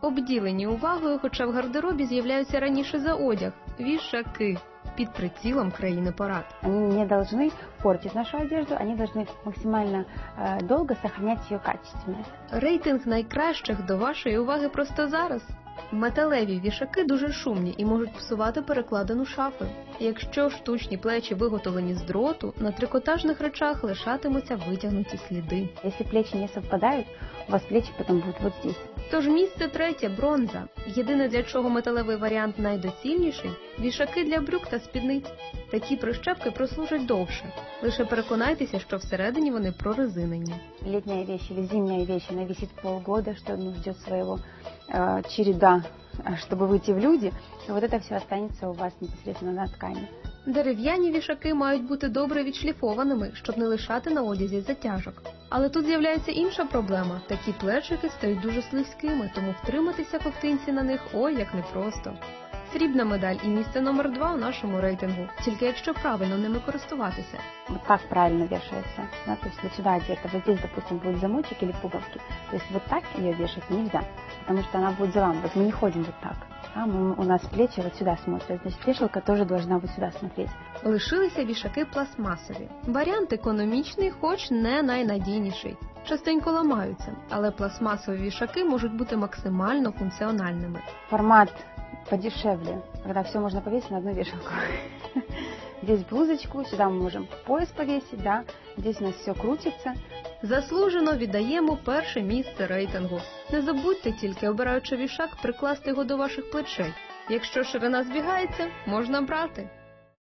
Обділені увагою, хоча в гардеробі з'являються раніше за одяг вішаки під прицілом країни парад. Они не должны портить нашу одежду, они должны максимально э, долго сохранять ее качественность. Рейтинг найкращих до вашої уваги просто зараз. Металеві вішаки дуже шумні і можуть псувати перекладину шафи. Якщо штучні плечі виготовлені з дроту, на трикотажних речах лишатимуться витягнуті сліди. Если плечи не совпадают, у вас плечи потом будут вот здесь. Тож місце третє бронза. Єдине для чого металевий варіант найдоцільніший вішаки для брюк та спідниць. Такі прищепки прослужать довше. Лише переконайтеся, що всередині вони прорезинені. Летняя вещь или зимняя вещь, она висит полгода, что ну, ждет своего э, череда, э, чтобы выйти в люди. И вот это все останется у вас непосредственно на ткани. Дерев'яні вішаки мають бути добре відшліфованими, щоб не лишати на одязі затяжок. Але тут з'являється інша проблема: такі плечики стають дуже слизькими, тому втриматися ковтинці на них ой як непросто. Срібна медаль і місце номер два у нашому рейтингу, тільки якщо правильно ними користуватися. Вот как правильно вешается. Да? То есть сюда одежда, вот здесь, допустим, будет замочек или пуговки. То есть вот так ее вешать нельзя, потому что она будет за вами. Вот мы не ходим вот так. Да? Мы- у нас плечи вот сюда смотрят, значит вешалка тоже должна вот сюда смотреть. Лишилися вішаки пластмасові. Варіант економічний, хоч не найнадійніший. Частенько ламаються, але пластмасові вішаки можуть бути максимально функціональними. Формат подешевле, когда все можно повесить на одну вешалку. Здесь блузочку, сюда мы можем пояс повесить, да, здесь у нас все крутится. Заслужено віддаємо перше місце рейтингу. Не забудьте тільки, обираючи вішак, прикласти його до ваших плечей. Якщо ширина збігається, можна брати.